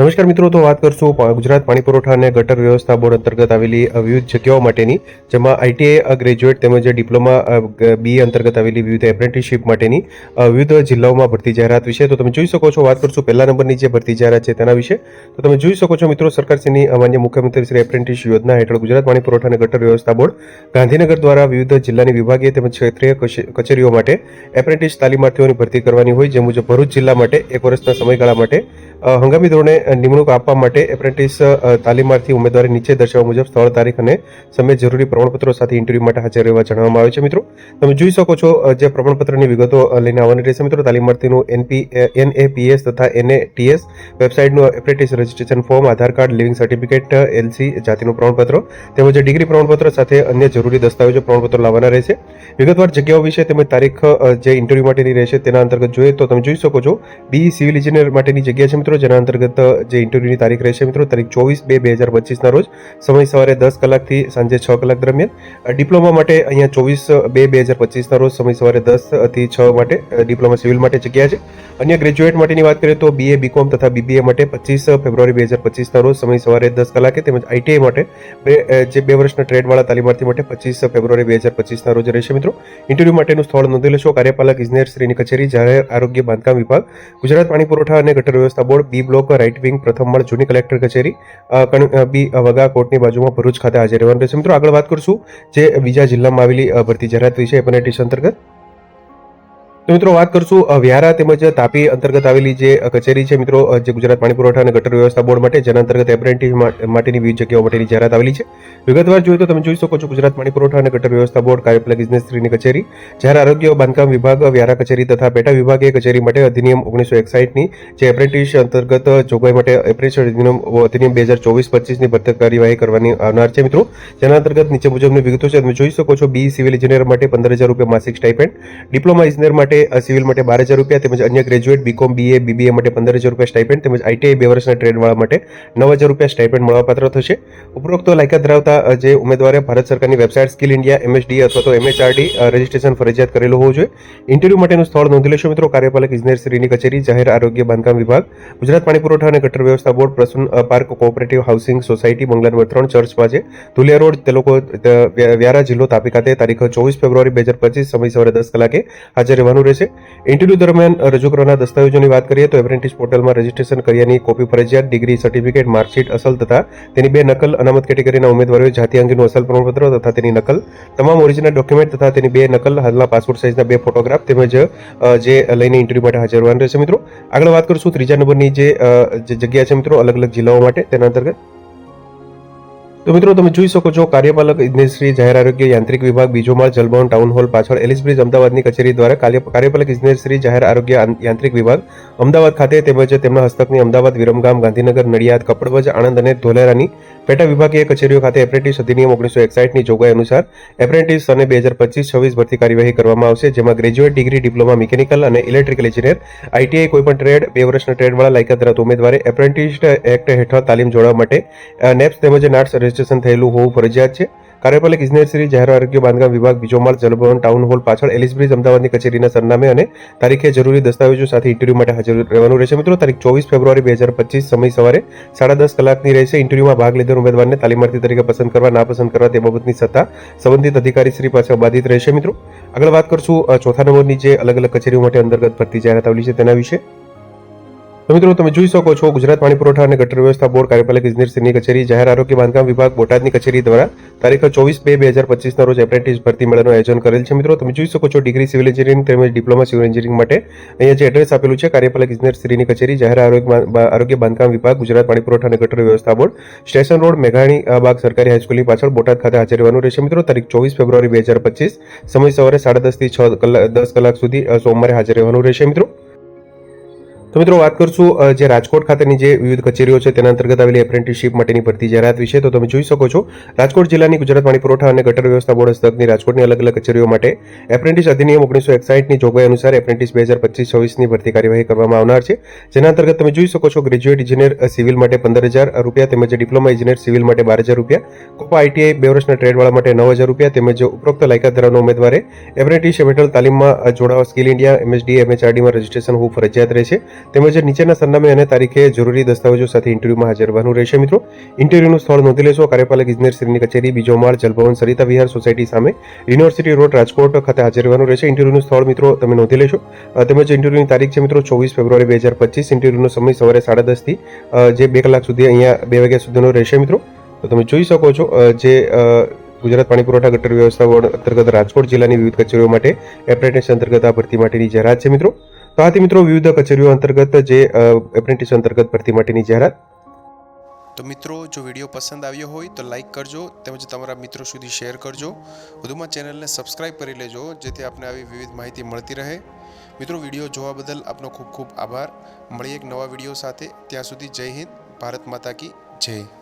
નમસ્કાર મિત્રો, તો વાત કરશું ગુજરાત પાણી પુરવઠા અને ગટર વ્યવસ્થા બોર્ડ અંતર્ગત આવેલી વિવિધ જગ્યાઓ માટેની, જેમાં આઈટીઆઈ ગ્રેજ્યુએટ તેમજ ડિપ્લોમા બી અંતર્ગત આવેલી વિવિધ એપ્રેન્ટિસશીપ માટેની વિવિધ જિલ્લાઓમાં ભરતી જાહેરાત વિશે. તો તમે જોઈ શકો છો, વાત કરશું પહેલા નંબરની જે ભરતી જાહેરાત છે તેના વિશે. તો તમે જોઈ શકો છો મિત્રો, સરકારશ્રીની માન્ય મુખ્યમંત્રી શ્રી એપ્રેન્ટિસ યોજના હેઠળ ગુજરાત પાણી પુરવઠા અને ગટર વ્યવસ્થા બોર્ડ, ગાંધીનગર દ્વારા વિવિધ જિલ્લાની વિભાગીય તેમજ ક્ષેત્રીય કચે- કચેરીઓ માટે એપ્રેન્ટિસ તાલીમાર્થીઓની ભરતી કરવાની હોય, જે મુજબ ભરૂચ જિલ્લા માટે એક વર્ષના સમયગાળા માટે હંગામી ધોરણે નિમણૂક આપવા માટે એપ્રેન્ટિસ તાલીમાર્થી ઉમેદવારી નીચે દર્શાવવા મુજબ સ્થળ, તારીખ અને સમય જરૂરી પ્રમાણપત્રો સાથે ઇન્ટરવ્યૂ માટે હાજર રહેવા જણાવવામાં આવે છે, મિત્રો. તમે જોઈ શકો છો જે પ્રમાણપત્રની વિગતો લઈને આવવાની રહેશે, મિત્રો. તાલીમાર્થીનું એનપી એનએપીએસ તથા NATS વેબસાઇટનું apprentice registration form, Aadhaar card, living certificate LC જાતિનું પ્રમાણપત્ર તેમજ ડિગ્રી પ્રમાણપત્ર સાથે અન્ય જરૂરી દસ્તાવેજો પ્રમાણપત્રો લાવવાના રહેશે. વિગતવાર જગ્યાઓ વિશે તેમજ તારીખ જે ઇન્ટરવ્યૂ માટેની રહેશે તેના અંતર્ગત જોઈએ તો તમે જોઈ શકો છો, બી સિવિલ ઇજનેર માટેની જગ્યા છે, મિત્રો. જેના અંતર્ગત જે ઇન્ટરવ્યૂની તારીખ રહેશે મિત્રો, તારીખ ચોવીસ બે બે હજાર પચીસના રોજ, સમય સવારે દસ કલાકથી સાંજે છ કલાક દરમિયાન. ડિપ્લોમા માટે અહીંયા ચોવીસ બે બે હજાર પચીસના રોજ સમય સવારે દસથી છ માટે ડિપ્લોમા સિવિલ માટે જગ્યા છે. અન્ય ગ્રેજ્યુએટ માટેની વાત કરીએ તો બીએ બીકોમ તથા બીબીએ માટે પચીસ ફેબ્રુઆરી બે હજાર પચીસના રોજ સમય સવારે દસ કલાકે તેમજ આઈટીઆઈ માટે બે જે બે વર્ષના ટ્રેડવાળા તાલીમાર્થી માટે પચીસ ફેબ્રુઆરી બે હજાર પચીસના રોજ રહેશે મિત્રો. ઇન્ટરવ્યૂ માટેનું સ્થળ નોંધી લેશો. કાર્યપાલક, ઇજનેર શ્રીની કચેરી, જાહેર આરોગ્ય બાંધકામ વિભાગ, ગુજરાત પાણી પુરવઠા અને ગટર વ્યવસ્થા board B block right wing પ્રથમ માળ જૂની કલેક્ટર કચેરી બી વગા કોર્ટની બાજુમાં ભરૂચ ખાતે હાજર રહેવાનું રહેશે. મિત્રો, આગળ વાત કરશું જે બીજા જિલ્લામાં આવેલી ભરતી જાહેરાત વિશે એપનેટિસ અંતર્ગત. તો મિત્રો વાત કરશું વ્યારા તેમજ તાપી અંતર્ગત આવેલી જે કચેરી છે મિત્રો જે ગુજરાત પાણી પુરવઠા અને ગટર વ્યવસ્થા બોર્ડ માટે, જેના અંતર્ગત એપ્રેન્ટિસ માટેની વિવિધ જગ્યાઓ માટેની જાહેરાત આવેલી છે. વિગતવાર જોઈએ તો તમે જોઈ શકો છો ગુજરાત પાણી પુરવઠા અને ગટર વ્યવસ્થા બોર્ડ કાર્યપાલક ઇજનેરશ્રીની કચેરી, જ્યારે આરોગ્ય, બાંધકામ વિભાગ, વ્યારા કચેરી તથા પેટા વિભાગીય કચેરી માટે અધિનિયમ ઓગણીસો એકસાઠની જે એપ્રેન્ટિસ અંતર્ગત જોગવાઈ માટે એપ્રેન્ટિસ અધિનિયમ અધિનિયમ બે હજાર ચોવીસ પચીસની ભરતી કાર્યવાહી કરવાની આવનાર છે મિત્રો. જેના અંતર્ગત નીચે મુજબની વિગતો છે, તમે જોઈ શકો છો, બી સિવિલ ઇજનેર માટે પંદર હજાર રૂપિયા માસિક સ્ટાઇપેન્ડ, ડિપ્લોમા ઇજનેર માટે સિવિલ માટે બાર હજાર રૂપિયા તેમજ અન્ય ગ્રેજ્યુએટ બીકોમ બીએ બીબીએ માટે પંદર હજાર રૂપિયા સ્ટાઇપેન્ડ તેમજ આઈટીઆઈ બે વર્ષના ટ્રેડવાળા માટે નવ હજાર રૂપિયા સ્ટાઇપેન્ડ મળવાપાત્ર થશે. ઉપરોક્ત લાયકાત ધરાવતા જે ઉમેદવારે ભારત સરકારની વેબસાઇટ સ્કિલ ઇન્ડિયા એમએસડી અથવા તો એમએચઆરડી રજિસ્ટ્રેશન ફરજિયાત કરેલું હોવું જોઈએ. ઇન્ટરવ્યૂ માટેનું સ્થળ નોંધી લેશો મિત્રો. કાર્યપાલક ઇજનેર શ્રીની કચેરી, જાહેર આરોગ્ય બાંધકામ વિભાગ, ગુજરાત પાણી પુરવઠા અને ગટર વ્યવસ્થા board, Prasun park cooperative housing society bungalow number ત્રણ ચર્ચ પાસે ધુલિયા રોડ તે લોકો વ્યારા જિલ્લો તાપી ખાતે તારીખ ચોવીસ ફેબ્રુઆરી બે હજાર પચીસ, સમય સવારે દસ કલાકે હાજર રહેવાનું રહેશે. ઇન્ટરવ્યૂ દરમિયાન રજૂ કરવાના દસ્તાવેજોની વાત કરીએ તો એપ્રેન્ટિસ પોર્ટલમાં રજીસ્ટ્રેશન કર્યાની કોપી ફરજિયાત ડિગ્રી સર્ટિફિકેટ માર્કશીટ અસલ તથા તેની બે નકલ અનામત કેટેગરીના ઉમેદવારોએ જાતિ અંગેનું અસલ પ્રમાણપત્ર તથા તેની નકલ, તમામ ઓરિજિનલ ડોક્યુમેન્ટ તથા તેની બે નકલ, હાલના પાસપોર્ટ સાઇઝના બે ફોટોગ્રાફ તેમજ જે લઈને ઇન્ટરવ્યૂ માટે હાજર રહેવાનું રહેશે મિત્રો. આગળ વાત કરશું ત્રીજા નંબરની જે જગ્યા છે મિત્રો અલગ અલગ જિલ્લાઓ માટે, તેના અંતર્ગત. તો મિત્રો તમે જોઈ શકો છો, કાર્યપાલક ઇજનેરશ્રી જાહેર આરોગ્ય યાંત્રિક વિભાગ બીજો માળ જલભવન ટાઉન હોલ પાછળ એલિસ બ્રિજ અમદાવાદની કચેરી દ્વારા કાર્ય- કાર્યપાલક ઇજનેરશ્રી જાહેર આરોગ્ય યાંત્રિક વિભાગ અમદાવાદ ખાતે તેમજ તેમના હસ્તકની અમદાવાદ વિરમગામ ગાંધીનગર નડિયાદ કપડવજ આણંદ અને ધોલેરાની પેટા વિભાગીય કચેરીઓ ખાતે એપ્રેન્ટિસ અધિનિયમ ઓગણીસો એકસાઠની જોગવાઈ અનુસાર એપ્રેન્ટિસ અને બે હજાર પચીસ છવ્વીસ ભરતી કાર્યવાહી કરવામાં આવશે, જેમાં ગ્રેજ્યુએટ ડિગ્રી ડિપ્લોમા મિકેનિકલ અને ઇલેક્ટ્રિકલ એન્જિનિયર આઈટીઆઈ કોઈપણ ટ્રેડ, બે વર્ષના ટ્રેડવાળા લાયકાત ધરાવતા ઉમેદવારે એપ્રેન્ટિસ એક્ટ હેઠળ તાલીમ જોડવા માટે નેપ્સ તેમજ નાટ્સ રજિસ્ટ્રેશન થયેલું હોવું ફરજિયાત છે. કાર્યપાલક ઇજનેર શ્રી જાહેર આરોગ્ય બાંધકામ વિભાગ બીજો માળ જલભવન ટાઉન હોલ પાછળ એલિસ બ્રિજ અમદાવાદની કચેરીના સરનામે અને તારીખે જરૂરી દસ્તાવેજો સાથે ઇન્ટરવ્યૂ માટે હાજર રહેવાનું રહેશે. મિત્રો, તારીખ ચોવીસ ફેબ્રુઆરી બે હજાર પચીસ સમય સવારે સાડા દસ કલાકની રહેશે. ઇન્ટરવ્યુમાં ભાગ લીધેલ ઉમેદવારને તાલીમાર્થી તરીકે પસંદ કરવા ના પસંદ કરવા તે બાબતની સત્તા સંબંધિત અધિકારી શ્રી પાસે અબાધિત રહેશે. મિત્રો, આગળ વાત કરશું ચોથા નંબરની જે અલગ અલગ કચેરીઓ માટે અંતર્ગત ભરતી જાહેરાત આવેલી છે તેના વિશે. તો મિત્રો, તમે જોઈ શકો છો ગુજરાત પાણી પુરવઠા અને ગટર વ્યવસ્થા બોર્ડ કાર્યપાલક ઇજનેરશ્રીની કચેરી, જાહેર આરોગ્ય બાંધકામ વિભાગ, બોટાદની કચેરી દ્વારા તારીખ ચોવીસ બે બે હજાર પચીસના રોજ એપ્રેન્ટિસ ભરતી મેળાનું આયોજન કરેલ છે. મિત્રો, તમે જોઈ શકો છો ડિગ્રી સિવિલ એન્જિનિયરિંગ તેમજ ડિપ્લોમા સિવિલ એન્જિનિયરિંગ માટે અહીંયા જે એડ્રેસ આપેલું છે, કાર્યપાલક ઇજનેરશ્રીની કચેરી, જાહેર આરોગ્ય આરોગ્ય બાંધકામ વિભાગ, ગુજરાત પાણી પુરવઠા અને ગટર વ્યવસ્થા બોર્ડ, સ્ટેશન રોડ, મેઘાણી બાગ સરકારી હાઈસ્કૂલની પાછળ, બોટાદ ખાતે હાજર રહેવાનું રહેશે. મિત્રો, તારીખ ચોવીસ ફેબ્રુઆરી બે હજાર પચીસ, સમય સવારે સાડા દસથી છ કલાક દસ કલાક સુધી સોમવારે હાજર રહેવાનું રહેશે. મિત્રો તો મિત્રો વાત કરશું જે રાજકોટ ખાતેની જે વિવિધ કચેરીઓ છે તેના અંતર્ગત આવેલી એપ્રેન્ટિસશીપ માટેની ભરતી જાહેરાત વિશે, તો તમે જોઈ શકો છો, રાજકોટ જિલ્લાની ગુજરાત પાણી પુરવઠા અને ગટર વ્યવસ્થા બોર્ડ હસ્તકની રાજકોટની અલગ અલગ કચેરીઓ માટે એપ્રેન્ટિસ અધિનિયમ ઓગણીસો એકસાઠની જોગવાઈ અનુસાર એપ્રેન્ટિસ બે હજાર પચીસ છવ્વીસની ભરતી કાર્યવાહી કરવામાં આવનાર છે. જેના અંતર્ગત તમે જોઈ શકો છો ગ્રેજ્યુએટ ઇજનેર સિવિલ માટે પંદર હજાર રૂપિયા તેમજ ડિપ્લોમા ઇજનેર સિવિલ માટે બાર હજાર રૂપિયા કોપા આઈટીઆઈ બે વર્ષના ટ્રેડવાળા માટે નવ હજાર રૂપિયા તેમજ ઉપરોક્ત લાયકાત ધરાવના ઉમેદવારે એપ્રેન્ટિસ હેઠળ તાલીમમાં જોડાવા સ્કિલ ઇન્ડિયા એમએસડી એમએચઆરડીમાં રજીસ્ટ્રેશન હોવું ફરજિયાત રહેશે. તેમજ નીચેના સરનામે અને તારીખે જરૂરી દસ્તાવેજો સાથે ઇન્ટરવ્યુમાં હાજર રહેવાનું રહેશે મિત્રો. ઇન્ટરવ્યુનું સ્થળ નોંધી લેશો. કાર્યપાલક ઇજનેર શ્રીની કચેરી, બીજો માળ, જલભવન, સરિતા વિહાર સોસાયટી સામે યુનિવર્સિટી રોડ, રાજકોટ ખાતે હાજર રહેવાનું રહેશે. ઇન્ટરવ્યુનું સ્થળ મિત્રો તમે નોંધી લેશો. તેમજ ઇન્ટરવ્યુની તારીખ છે મિત્રો ચોવીસ ફેબ્રુઆરી બે હજાર પચીસ. ઇન્ટરવ્યુનો સમય સવારે સાડા દસથી જે બે કલાક સુધી અહીંયા બે વાગ્યા સુધીનો રહેશે મિત્રો. તો તમે જોઈ શકો છો જે ગુજરાત પાણી પુરવઠા ગટર વ્યવસ્થા બોર્ડ અંતર્ગત રાજકોટ જિલ્લાની વિવિધ કચેરીઓ માટે એપ્રેન્ટિસ અંતર્ગત આ ભરતી માટેની જાહેરાત છે, મિત્રો. તો આથી, મિત્રો, વિવિધ કચેરીઓ અંતર્ગત જે એપ્રેન્ટિસ અંતર્ગત ભરતી માટેની જાહેરાત. તો મિત્રો, જો વીડિયો પસંદ આવ્યો હોય તો લાઈક કરજો તેમજ તમારા મિત્રો સુધી શેર કરજો. વધુમાં ચેનલને સબસ્ક્રાઇબ કરી લેજો, જેથી આપને આવી વિવિધ માહિતી મળતી રહે. મિત્રો, વીડિયો જોવા બદલ આપનો ખૂબ ખૂબ આભાર. મળીએ એક નવા વીડિયો સાથે. ત્યાં સુધી જય હિન્દ, ભારત માતા કી જય.